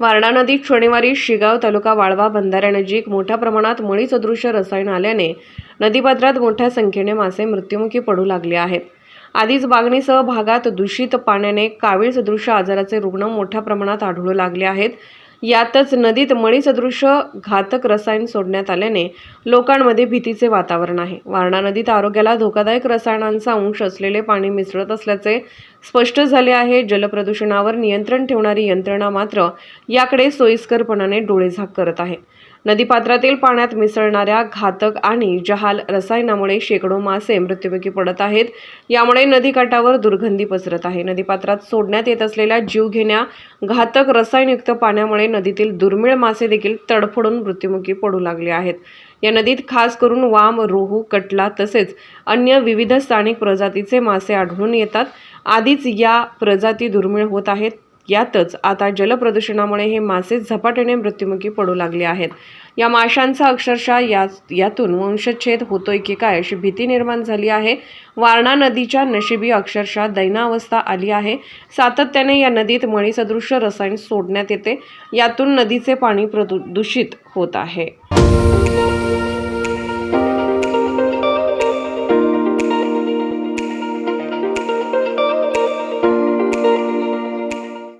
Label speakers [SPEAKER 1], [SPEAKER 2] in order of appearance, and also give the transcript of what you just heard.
[SPEAKER 1] वारणा नदीत शनिवारी शिगाव तालुका वाळवा बंधाऱ्यानजीक मोठ्या प्रमाणात मळी सदृश्य रसायन आल्याने नदीपात्रात मोठ्या संख्येने मासे मृत्युमुखी पडू लागले आहेत. आधीच बागणीसह भागात दूषित पाण्याने कावीळ सदृश आजाराचे रुग्ण मोठ्या प्रमाणात आढळू लागले आहेत. यातच नदीत मळीसदृश घातक रसायन सोडण्यात आल्याने लोकांमध्ये भीतीचे वातावरण आहे. वारणा नदीत आरोग्याला धोकादायक रसायनांचा अंश असलेले पाणी मिसळत असल्याचे स्पष्ट झाले आहे. जलप्रदूषणावर नियंत्रण ठेवणारी यंत्रणा मात्र याकडे सोयीस्करपणाने डोळेझाक करत आहे. नदीपात्रातील पाण्यात मिसळणाऱ्या घातक आणि जहाल रसायनामुळे शेकडो मासे मृत्युमुखी पडत आहेत. यामुळे नदीकाठावर दुर्गंधी पसरत आहे. नदीपात्रात सोडण्यात येत असलेल्या जीवघेण्या घातक रसायनयुक्त पाण्यामुळे नदीतील दुर्मिळ मासे देखील तडफडून मृत्युमुखी पडू लागले आहेत. या नदीत खास करून वाम रोहू कटला तसेच अन्य विविध स्थानिक प्रजातीचे मासे आढळून येतात. आधीच या प्रजाती दुर्मिळ होत आहेत. यातच आता जलप्रदूषणामुळे हे मासे झपाट्याने मृत्युमुखी पडू लागले आहेत. या माशांचा अक्षरशः या यातून वंशच्छेद होतोय की काय अशी भीती निर्माण झाली आहे. वारणा नदीच्या नशिबी अक्षरशः दैनावस्था आली आहे. सातत्याने या नदीत मळीसदृश रसायन सोडण्यात येते. यातून नदीचे पाणी प्रदू दूषित होत आहे.